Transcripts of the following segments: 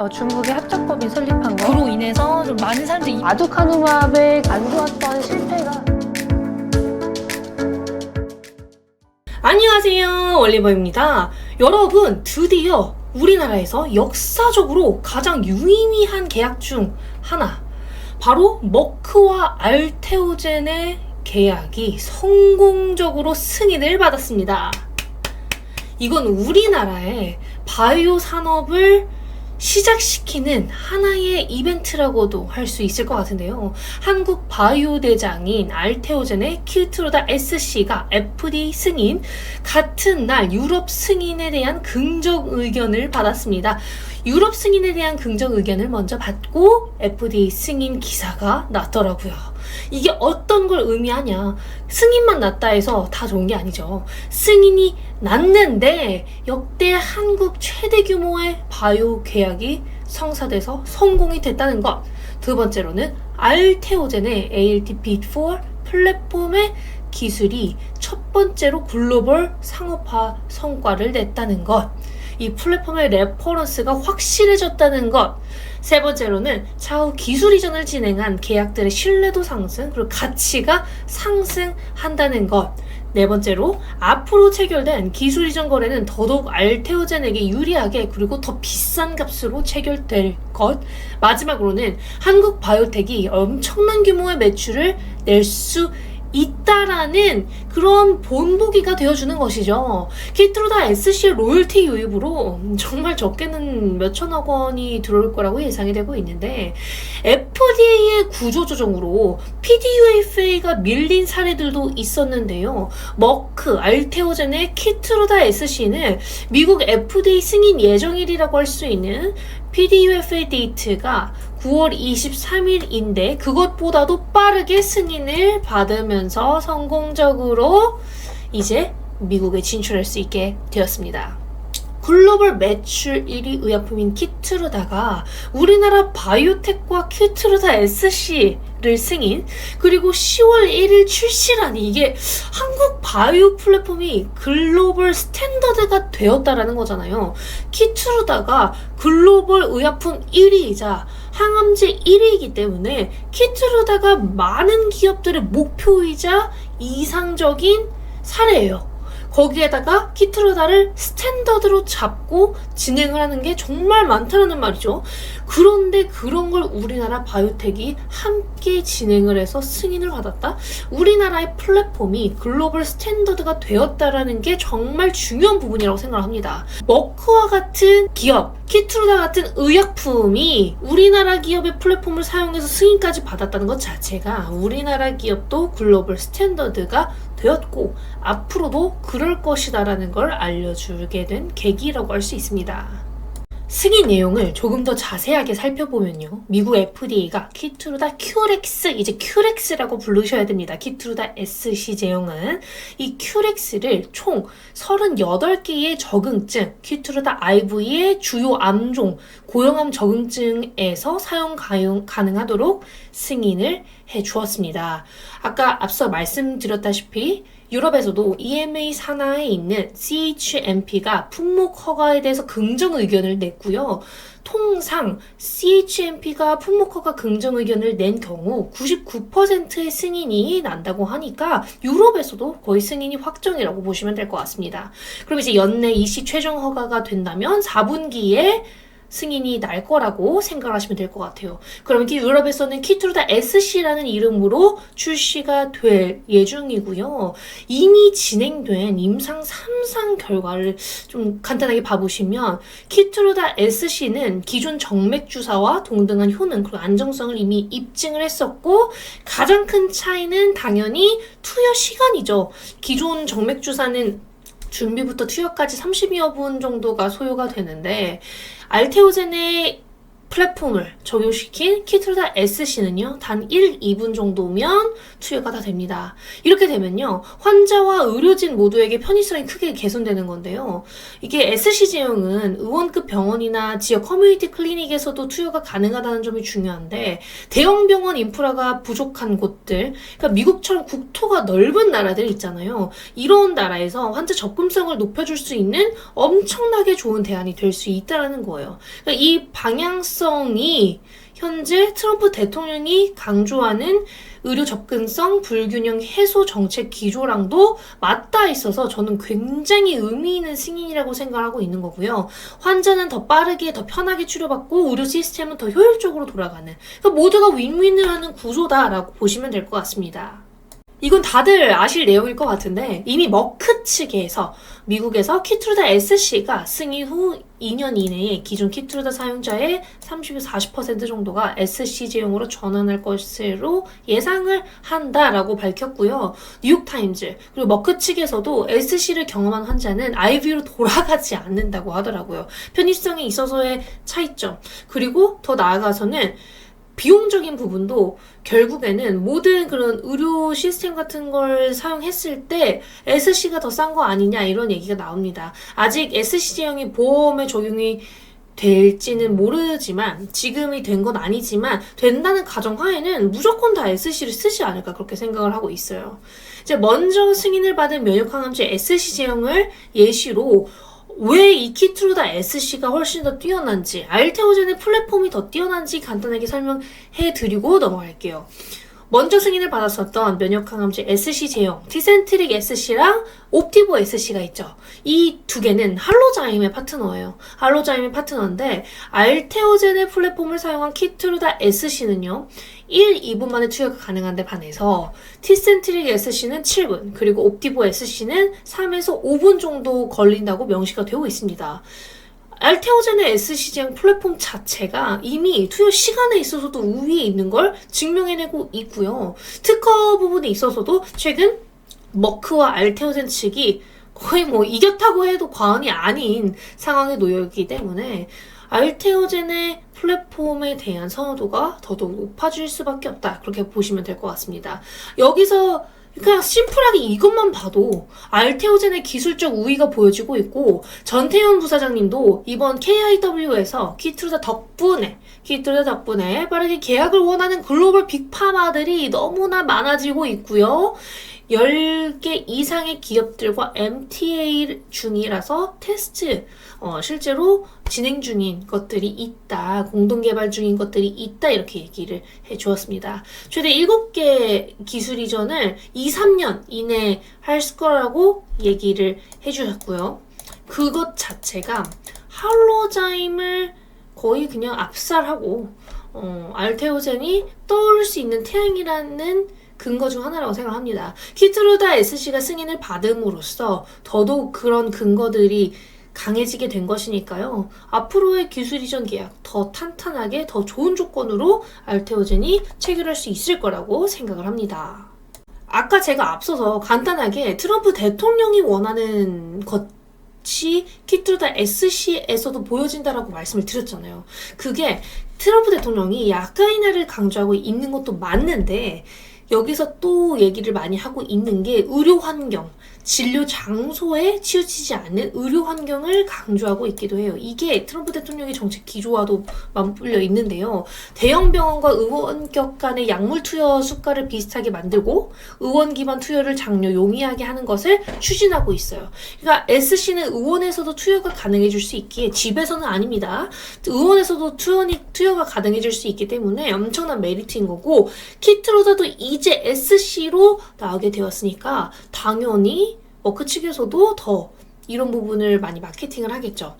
어, 중국의 합작법이 설립한 거. 그로 인해서 좀 많은 사람들이 아두카누밥의 안 좋았던 실패가 안녕하세요. 올리버입니다. 여러분, 드디어 우리나라에서 역사적으로 가장 유의미한 계약 중 하나. 바로 머크와 알테오젠의 계약이 성공적으로 승인을 받았습니다. 이건 우리나라의 바이오 산업을 시작시키는 하나의 이벤트라고도 할 수 있을 것 같은데요. 한국 바이오 대장인 알테오젠의 킬트로다 SC가 FDA 승인, 같은 날 유럽 승인에 대한 긍정 의견을 받았습니다. 유럽 승인에 대한 긍정 의견을 먼저 받고 FDA 승인 기사가 났더라고요. 이게 어떤 걸 의미하냐? 승인만 났다 해서 다 좋은 게 아니죠. 승인이 났는데 역대 한국 최대 규모의 바이오 계약이 성사돼서 성공이 됐다는 것. 두 번째로는 알테오젠의 ALTP4 플랫폼의 기술이 첫 번째로 글로벌 상업화 성과를 냈다는 것. 이 플랫폼의 레퍼런스가 확실해졌다는 것. 세 번째로는 차후 기술 이전을 진행한 계약들의 신뢰도 상승, 그리고 가치가 상승한다는 것. 네 번째로 앞으로 체결된 기술 이전 거래는 더더욱 알테오젠에게 유리하게 그리고 더 비싼 값으로 체결될 것. 마지막으로는 한국 바이오텍이 엄청난 규모의 매출을 낼 수 있다라는 그런 본보기가 되어주는 것이죠. 키트로다 SC 로열티 유입으로 정말 적게는 몇천억 원이 들어올 거라고 예상이 되고 있는데 FDA의 구조조정으로 PDUFA가 밀린 사례들도 있었는데요. 머크, 알테오젠의 키트로다 SC는 미국 FDA 승인 예정일이라고 할 수 있는 PDUFA 데이트가 9월 23일인데 그것보다도 빠르게 승인을 받으면서 성공적으로 이제 미국에 진출할 수 있게 되었습니다. 글로벌 매출 1위 의약품인 키트루다가 우리나라 바이오텍과 키트루다 SC를 승인 그리고 10월 1일 출시라니 이게 한국 바이오 플랫폼이 글로벌 스탠더드가 되었다라는 거잖아요. 키트루다가 글로벌 의약품 1위이자 항암제 1위이기 때문에 키트루다가 많은 기업들의 목표이자 이상적인 사례예요. 거기에다가 키트로다를 스탠더드로 잡고 진행을 하는 게 정말 많다는 말이죠. 그런데 그런 걸 우리나라 바이오텍이 함께 진행을 해서 승인을 받았다? 우리나라의 플랫폼이 글로벌 스탠더드가 되었다라는 게 정말 중요한 부분이라고 생각을 합니다. 머크와 같은 기업, 키트로다 같은 의약품이 우리나라 기업의 플랫폼을 사용해서 승인까지 받았다는 것 자체가 우리나라 기업도 글로벌 스탠더드가 되었고 앞으로도 그럴 것이다라는 걸 알려주게 된 계기라고 할 수 있습니다. 승인 내용을 조금 더 자세하게 살펴보면요. 미국 FDA가 키트루다 큐렉스, 이제 큐렉스라고 부르셔야 됩니다. 키트루다 SC 제형은 이 큐렉스를 총 38개의 적응증, 키트루다 IV의 주요 암종, 고형암 적응증에서 사용 가능하도록 승인을 해 주었습니다. 아까 앞서 말씀드렸다시피 유럽에서도 EMA 산하에 있는 CHMP가 품목 허가에 대해서 긍정 의견을 냈고요. 통상 CHMP가 품목 허가 긍정 의견을 낸 경우 99%의 승인이 난다고 하니까 유럽에서도 거의 승인이 확정이라고 보시면 될 것 같습니다. 그럼 이제 연내 이시 최종 허가가 된다면 4분기에 승인이 날 거라고 생각하시면 될 것 같아요. 그럼 이 유럽에서는 키트루다 SC라는 이름으로 출시가 될 예정이고요. 이미 진행된 임상 3상 결과를 좀 간단하게 봐보시면 키트루다 SC는 기존 정맥 주사와 동등한 효능 그리고 안정성을 이미 입증을 했었고 가장 큰 차이는 당연히 투여 시간이죠. 기존 정맥 주사는 준비부터 투여까지 30여 분 정도가 소요가 되는데 알테오젠의 플랫폼을 적용시킨 키트루다 SC는요, 단 1, 2분 정도면 투여가 다 됩니다. 이렇게 되면요, 환자와 의료진 모두에게 편의성이 크게 개선되는 건데요. 이게 SC 제형은 의원급 병원이나 지역 커뮤니티 클리닉에서도 투여가 가능하다는 점이 중요한데, 대형 병원 인프라가 부족한 곳들, 그러니까 미국처럼 국토가 넓은 나라들 있잖아요. 이런 나라에서 환자 접근성을 높여줄 수 있는 엄청나게 좋은 대안이 될 수 있다라는 거예요. 그러니까 이 방향성 이 현재 트럼프 대통령이 강조하는 의료 접근성 불균형 해소 정책 기조랑도 맞닿아 있어서 저는 굉장히 의미 있는 승인이라고 생각하고 있는 거고요. 환자는 더 빠르게 더 편하게 치료받고 의료 시스템은 더 효율적으로 돌아가는 그러니까 모두가 윈윈을 하는 구조다라고 보시면 될 것 같습니다. 이건 다들 아실 내용일 것 같은데 이미 머크 측에서 미국에서 키트루다 SC가 승인 후 2년 이내에 기존 키트루다 사용자의 30에서 40% 정도가 SC 제형으로 전환할 것으로 예상을 한다라고 밝혔고요. 뉴욕타임즈 그리고 머크 측에서도 SC를 경험한 환자는 IV로 돌아가지 않는다고 하더라고요. 편의성에 있어서의 차이점 그리고 더 나아가서는 비용적인 부분도 결국에는 모든 그런 의료 시스템 같은 걸 사용했을 때 SC가 더 싼 거 아니냐 이런 얘기가 나옵니다. 아직 SC 제형이 보험에 적용이 될지는 모르지만 지금이 된 건 아니지만 된다는 가정하에는 무조건 다 SC를 쓰지 않을까 그렇게 생각을 하고 있어요. 이제 먼저 승인을 받은 면역항암제 SC 제형을 예시로 왜 이 키트루다 SC가 훨씬 더 뛰어난지, 알테오젠의 플랫폼이 더 뛰어난지 간단하게 설명해 드리고 넘어갈게요. 먼저 승인을 받았었던 면역항암제 SC 제형, 티센트릭 SC랑 옵티보 SC가 있죠. 이 두 개는 할로자임의 파트너예요. 할로자임의 파트너인데 알테오젠의 플랫폼을 사용한 키트루다 SC는요. 1, 2분 만에 투여가 가능한데 반해서 티센트릭 SC는 7분, 그리고 옵티보 SC는 3에서 5분 정도 걸린다고 명시가 되고 있습니다. 알테오젠의 SC제형 플랫폼 자체가 이미 투여 시간에 있어서도 우위에 있는 걸 증명해내고 있고요. 특허 부분에 있어서도 최근 머크와 알테오젠 측이 거의 뭐 이겼다고 해도 과언이 아닌 상황에 놓여 있기 때문에 알테오젠의 플랫폼에 대한 선호도가 더더욱 높아질 수밖에 없다. 그렇게 보시면 될 것 같습니다. 여기서 그냥 심플하게 이것만 봐도 알테오젠의 기술적 우위가 보여지고 있고 전태현 부사장님도 이번 KIW에서 키트루다 덕분에 키트루다 덕분에 빠르게 계약을 원하는 글로벌 빅파마들이 너무나 많아지고 있고요. 10개 이상의 기업들과 MTA 중이라서 테스트, 어, 실제로 진행 중인 것들이 있다, 공동 개발 중인 것들이 있다, 이렇게 얘기를 해 주었습니다. 최대 7개 기술 이전을 2, 3년 이내에 할 거라고 얘기를 해 주셨고요. 그것 자체가 할로자임을 거의 그냥 압살하고, 어, 알테오젠이 떠오를 수 있는 태양이라는 근거 중 하나라고 생각합니다. 키트루다 SC가 승인을 받음으로써 더더욱 그런 근거들이 강해지게 된 것이니까요. 앞으로의 기술 이전 계약 더 탄탄하게 더 좋은 조건으로 알테오젠이 체결할 수 있을 거라고 생각을 합니다. 아까 제가 앞서서 간단하게 트럼프 대통령이 원하는 것이 키트루다 SC에서도 보여진다라고 말씀을 드렸잖아요. 그게 트럼프 대통령이 약가인화를 강조하고 있는 것도 맞는데 여기서 또 얘기를 많이 하고 있는 게 의료 환경, 진료 장소에 치우치지 않는 의료 환경을 강조하고 있기도 해요. 이게 트럼프 대통령의 정책 기조와도 맞물려 있는데요. 대형 병원과 의원격 간의 약물 투여 수가를 비슷하게 만들고 의원 기반 투여를 장려 용이하게 하는 것을 추진하고 있어요. 그러니까 SC는 의원에서도 투여가 가능해질 수 있기에 집에서는 아닙니다. 의원에서도 투여니, 투여가 가능해질 수 있기 때문에 엄청난 메리트인 거고 키트로다도 이제 SC로 나오게 되었으니까 당연히 워크 측에서도 더 이런 부분을 많이 마케팅을 하겠죠.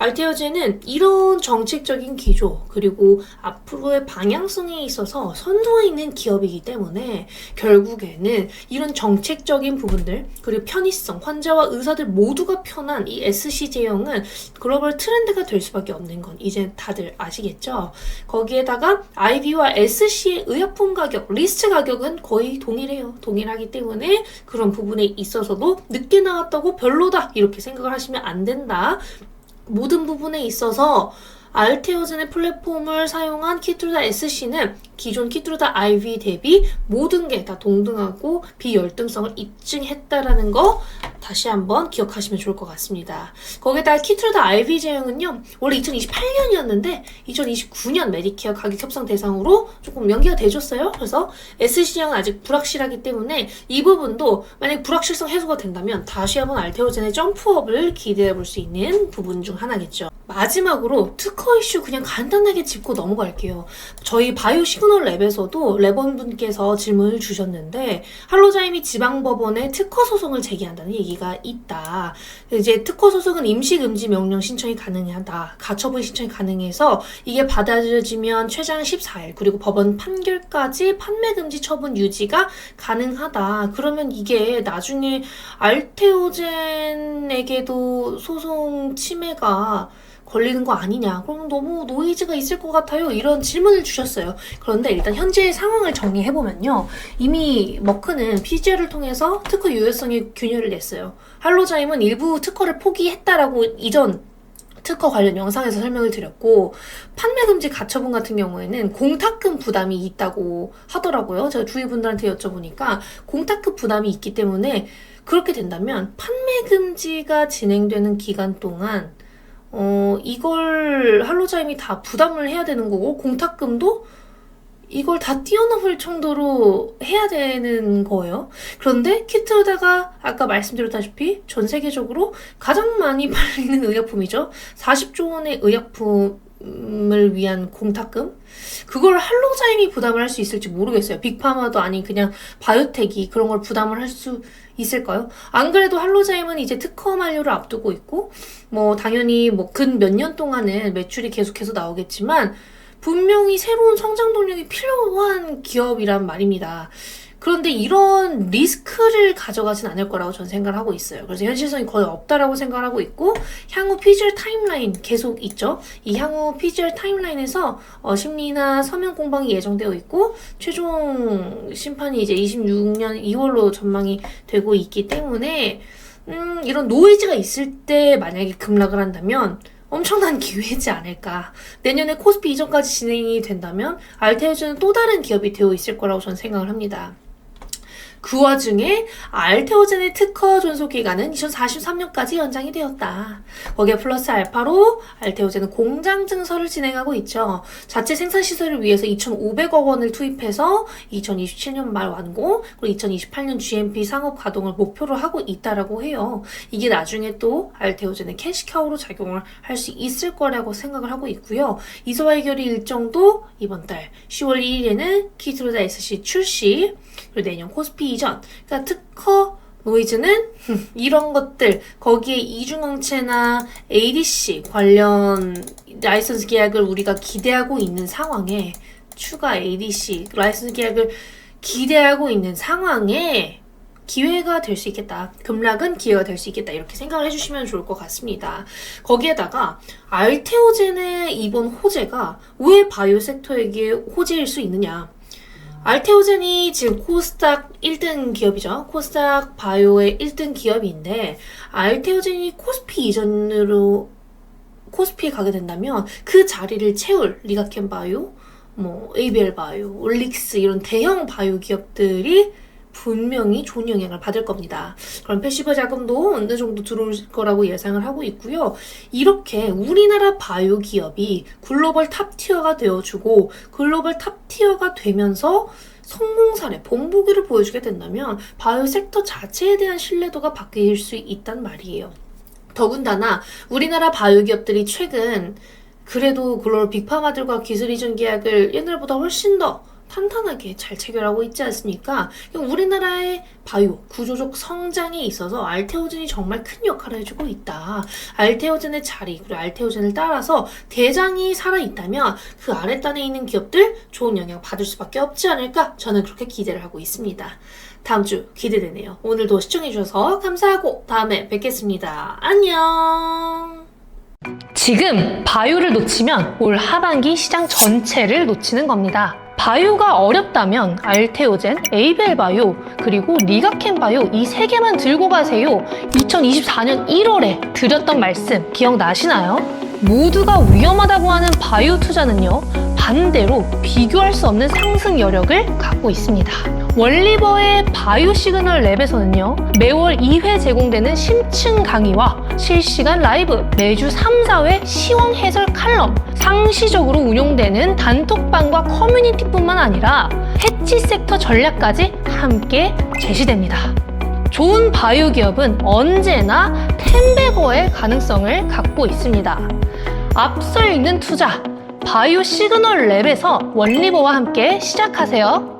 알테어제는 이런 정책적인 기조 그리고 앞으로의 방향성에 있어서 선두에 있는 기업이기 때문에 결국에는 이런 정책적인 부분들 그리고 편의성 환자와 의사들 모두가 편한 이 SC 제형은 글로벌 트렌드가 될 수밖에 없는 건 이제 다들 아시겠죠? 거기에다가 IB와 SC의 의약품 가격 리스트 가격은 거의 동일해요. 동일하기 때문에 그런 부분에 있어서도 늦게 나왔다고 별로다 이렇게 생각을 하시면 안 된다. 모든 부분에 있어서 알테오젠의 플랫폼을 사용한 키트루다 SC는 기존 키트루다 IV 대비 모든 게 다 동등하고 비열등성을 입증했다라는 거 다시 한번 기억하시면 좋을 것 같습니다. 거기다 키트루다 IV 제형은요, 원래 2028년이었는데 2029년 메디케어 가격 협상 대상으로 조금 연기가 돼줬어요. 그래서 SC형은 아직 불확실하기 때문에 이 부분도 만약 불확실성 해소가 된다면 다시 한번 알테오젠의 점프업을 기대해 볼 수 있는 부분 중 하나겠죠. 마지막으로 특허 이슈 그냥 간단하게 짚고 넘어갈게요. 저희 바이오 시그널 랩에서도 레번분께서 질문을 주셨는데 할로자임이 지방법원에 특허 소송을 제기한다는 얘기가 있다. 이제 특허 소송은 임시금지 명령 신청이 가능하다. 가처분 신청이 가능해서 이게 받아들여지면 최장 14일 그리고 법원 판결까지 판매 금지 처분 유지가 가능하다. 그러면 이게 나중에 알테오젠에게도 소송 침해가 걸리는 거 아니냐? 그럼 너무 노이즈가 있을 것 같아요. 이런 질문을 주셨어요. 그런데 일단 현재의 상황을 정리해보면요. 이미 머크는 PGR을 통해서 특허 유효성의 균열을 냈어요. 할로자임은 일부 특허를 포기했다라고 이전 특허 관련 영상에서 설명을 드렸고 판매 금지 가처분 같은 경우에는 공탁금 부담이 있다고 하더라고요. 제가 주위 분들한테 여쭤보니까 공탁금 부담이 있기 때문에 그렇게 된다면 판매 금지가 진행되는 기간 동안 어, 이걸 할로자임이 다 부담을 해야 되는 거고, 공탁금도 이걸 다 뛰어넘을 정도로 해야 되는 거예요. 그런데 키트루다가 아까 말씀드렸다시피 전 세계적으로 가장 많이 팔리는 의약품이죠. 40조 원의 의약품을 위한 공탁금? 그걸 할로자임이 부담을 할 수 있을지 모르겠어요. 빅파마도 아닌 그냥 바이오텍이 그런 걸 부담을 할 수 있을까요? 안 그래도 할로자임은 이제 특허 만료를 앞두고 있고, 뭐 당연히 뭐 근 몇 년 동안은 매출이 계속해서 나오겠지만 분명히 새로운 성장 동력이 필요한 기업이란 말입니다. 그런데 이런 리스크를 가져가진 않을 거라고 저는 생각을 하고 있어요. 그래서 현실성이 거의 없다라고 생각을 하고 있고 향후 피지얼 타임라인 계속 있죠. 이 향후 피지얼 타임라인에서 어, 심리나 서면 공방이 예정되어 있고 최종 심판이 이제 26년 2월로 전망이 되고 있기 때문에 음, 이런 노이즈가 있을 때 만약에 급락을 한다면 엄청난 기회지 않을까. 내년에 코스피 이전까지 진행이 된다면 알테오즈는 또 다른 기업이 되어 있을 거라고 저는 생각을 합니다. 그 와중에 알테오젠의 특허 존속 기간은 2043년까지 연장이 되었다. 거기에 플러스 알파로 알테오젠은 공장 증설을 진행하고 있죠. 자체 생산 시설을 위해서 2,500억 원을 투입해서 2027년 말 완공, 그리고 2028년 GMP 상업 가동을 목표로 하고 있다라고 해요. 이게 나중에 또 알테오젠의 캐시카우로 작용을 할 수 있을 거라고 생각을 하고 있고요. 이소와 해결의 일정도 이번 달 10월 2일에는 키트로다 SC 출시, 그리고 내년 코스피 이전. 그러니까 특허 노이즈는 이런 것들 거기에 이중항체나 ADC 관련 라이선스 계약을 우리가 기대하고 있는 상황에 추가 ADC 라이선스 계약을 기대하고 있는 상황에 기회가 될 수 있겠다. 급락은 기회가 될 수 있겠다. 이렇게 생각을 해주시면 좋을 것 같습니다. 거기에다가 알테오젠의 이번 호재가 왜 바이오 섹터에게 호재일 수 있느냐? 알테오젠이 지금 코스닥 1등 기업이죠. 코스닥 바이오의 1등 기업인데 알테오젠이 코스피 이전으로 코스피에 가게 된다면 그 자리를 채울 리가켄 바이오, 뭐 ABL 바이오, 올릭스 이런 대형 바이오 기업들이 분명히 좋은 영향을 받을 겁니다. 그럼 패시브 자금도 어느 정도 들어올 거라고 예상을 하고 있고요. 이렇게 우리나라 바이오 기업이 글로벌 탑 티어가 되어주고 글로벌 탑 티어가 되면서 성공 사례, 본보기를 보여주게 된다면 바이오 섹터 자체에 대한 신뢰도가 바뀔 수 있단 말이에요. 더군다나 우리나라 바이오 기업들이 최근 그래도 글로벌 빅파마들과 기술 이전 계약을 옛날보다 훨씬 더 탄탄하게 잘 체결하고 있지 않습니까? 우리나라의 바이오 구조적 성장에 있어서 알테오젠이 정말 큰 역할을 해주고 있다. 알테오젠의 자리 그리고 알테오젠을 따라서 대장이 살아 있다면 그 아랫단에 있는 기업들 좋은 영향 받을 수밖에 없지 않을까? 저는 그렇게 기대를 하고 있습니다. 다음 주 기대되네요. 오늘도 시청해주셔서 감사하고 다음에 뵙겠습니다. 안녕. 지금 바이오를 놓치면 올 하반기 시장 전체를 놓치는 겁니다. 바이오가 어렵다면 알테오젠, 에이벨 바이오, 그리고 리가켄 바이오 이 세 개만 들고 가세요. 2024년 1월에 드렸던 말씀 기억나시나요? 모두가 위험하다고 하는 바이오 투자는요, 반대로 비교할 수 없는 상승 여력을 갖고 있습니다. 원리버의 바이오 시그널 랩에서는요, 매월 2회 제공되는 심층 강의와 실시간 라이브, 매주 3, 4회 시황 해설 칼럼, 상시적으로 운용되는 단톡방과 커뮤니티뿐만 아니라 해치 섹터 전략까지 함께 제시됩니다. 좋은 바이오 기업은 언제나 텐베거의 가능성을 갖고 있습니다. 앞서 있는 투자, 바이오 시그널 랩에서 원리버와 함께 시작하세요.